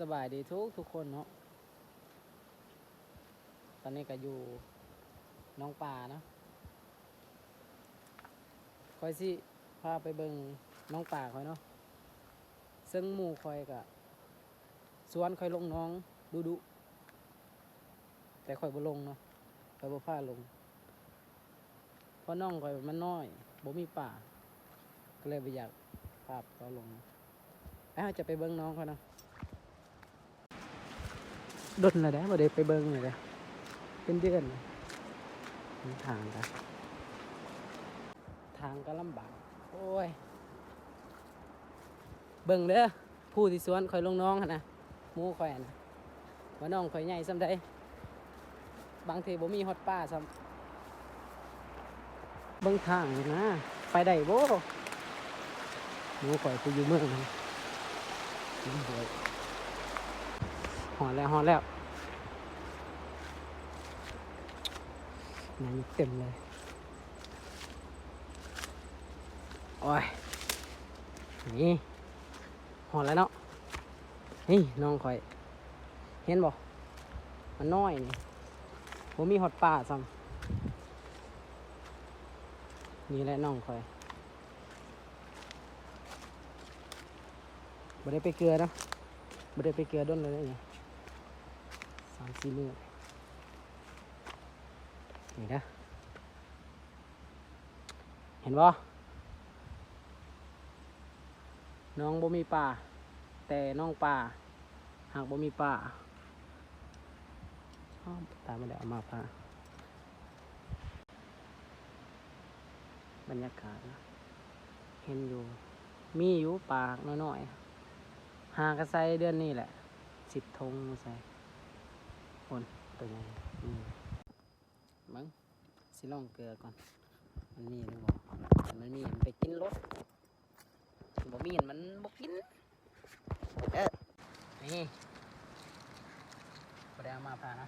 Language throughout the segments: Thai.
สบายดีทุกทุกคนเนาะ ตอนนี้ก็อยู่น้องป่าเนาะคอยสิพาไปเบิงน้องป่าคอยเนาะ ซึ่งหมู่คอยกับสวนคอยลงน้องดูดูแต่คอยบ่ลงเนาะคอยบ่พาลง เพราะน้องคอยมันน้อยบ่มีป่า ก็เลยบ่อยากพาเขาลงไปเราจะไปเบิ้งน้องเขาเนาะ ดนเลยได้บ่ได้ไปเบิ้งเลยเด้อเป็นเดือนทางกันทางก็ลำบากโอ้ย เบิ่งเด้อผู้ที่สวนคอยลงน้องนะหมูคอยนะว่าน้องคอยใหญ่ซ้ำใดบางทีบ่มีฮอดป้าซ้ำเบิ่งทางนะไปได้บ่หมูคอยไปอยู่เมืองนั้นโอ้ย หอดแล้วหอดแล้วนั่เต็มเลย โอ้ย นี่หอดแล้วเนาะนี่น้องคอย เห็นบ่มันน้อยนี่ผมมีหอดป่าซ้ำนี่แหละน้องคอยบ่ได้ไปเกลือนะบ่ได้ไปเกลือด้นเลยเนี่ย สามสี่มือนี่นะเห็นบ่น้องบ่มีป่า แต่น้องป่า หากบ่มีป่าตามมาแล้วมาพาบรรยากาศนะเห็นอยู่ มีอยู่ป่าน้อยๆหากระใสเดือนนี้แหละสิบธงใส่ คนตัวใหญ่อืมมึงสิลองเกลือก่อน มันมีหรือเปล่าถ้ามันมีมันไปกินรถบ่มีเห็นมันบ่กิน เออนี่บ่ได้เอามาพานะ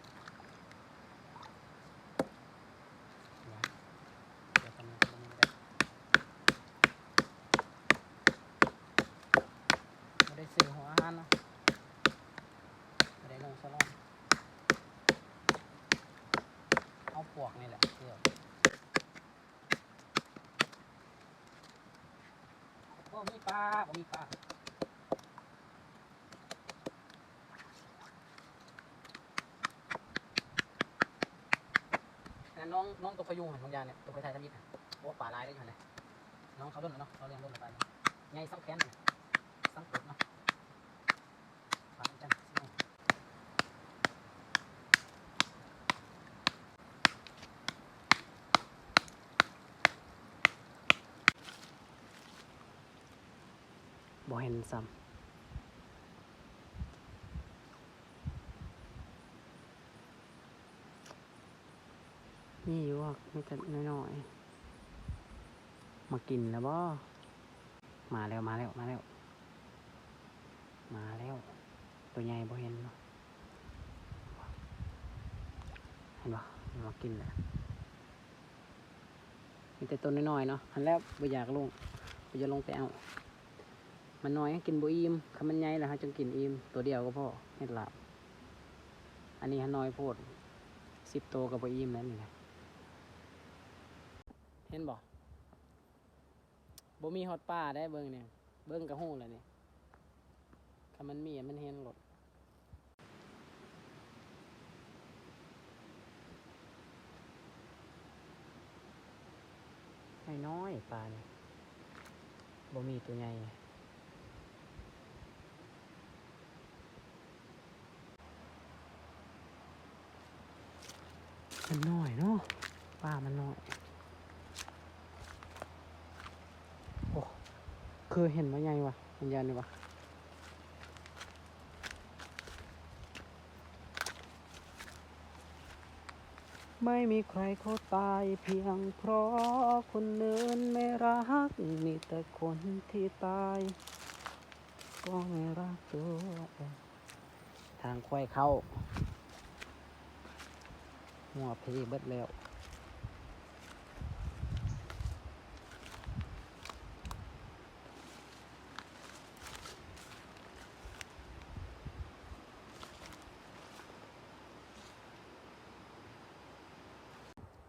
เดี๋ยวเดี๋ยวทำมันตรงนี้ก็ได้บ่ได้ซื้อหัวอาหารเนาะบ่ได้ลงสลอง เอาปวกนี่แหละเสื้อบ่มีปลาบ่มีปลานั่น้องน้องตัวพยุงหันบางยาเนี่ยตัวไปไทยทำยิดโอ้ป่าลายได้ยู่เลยน้องเขาโดนเนาะเขาเลี้ยงโดนไปไงซ้ำแขนเนี่ยซ้ำกดเนาะป่าจังสิ บ่เห็นซ้ำนี่อยู่อะไม่แต่น้อยๆ มากินแล้วบ่ มาแล้วมาแล้วมาแล้ว มาแล้ว ตัวใหญ่บ่เห็นเนาะเห็นบ่มากินแล้วมีแต่ตัวน้อยๆเนาะหันแล้วบ่อยากลงบ่อยากลงไปเอา มันน้อยกินบ่อิ่มคำมันใหญ่แล้วฮะจึงกินอิ่มตัวเดียวก็พอเฮ็ดลาบอันนี้ฮะน้อยโพดสิบตัวก็บ่อิ่มแล้วนี่นะเห็นบ่บ่มีฮอดป้าได้เบิ่งเนี่ยเบิ่งกระหู้แล้วนี่คำมันมีมันเห็นหลดน้อยปลาเนี่ยบ่มีตัวใหญ่ มันน้อยเนาะป้า มันน้อย โอ้เคยเห็นมาไงวะมันยันนี่วะไม่มีใครเขาตายเพียงเพราะคนเนินไม่รัก มีแต่คนที่ตาย ก็ไม่รักตัวเองทางควายเข้า หัวพีเบิดแล้ว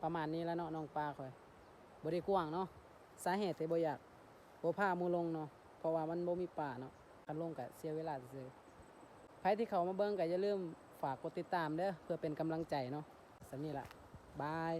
ประมาณนี้แล้วเนาะน้องปลาคอยบริกว้างเนาะสาเหตุที่บ่อยากบ่พามูลงเนาะเพราะว่ามันบ่มีป่าเนาะกันลงกับเสียเวลาซื้อใครที่เขามาเบิ้งก็อย่าลืมฝากกดติดตามเด้อเพื่อเป็นกำลังใจเนาะสำนี้ละบาย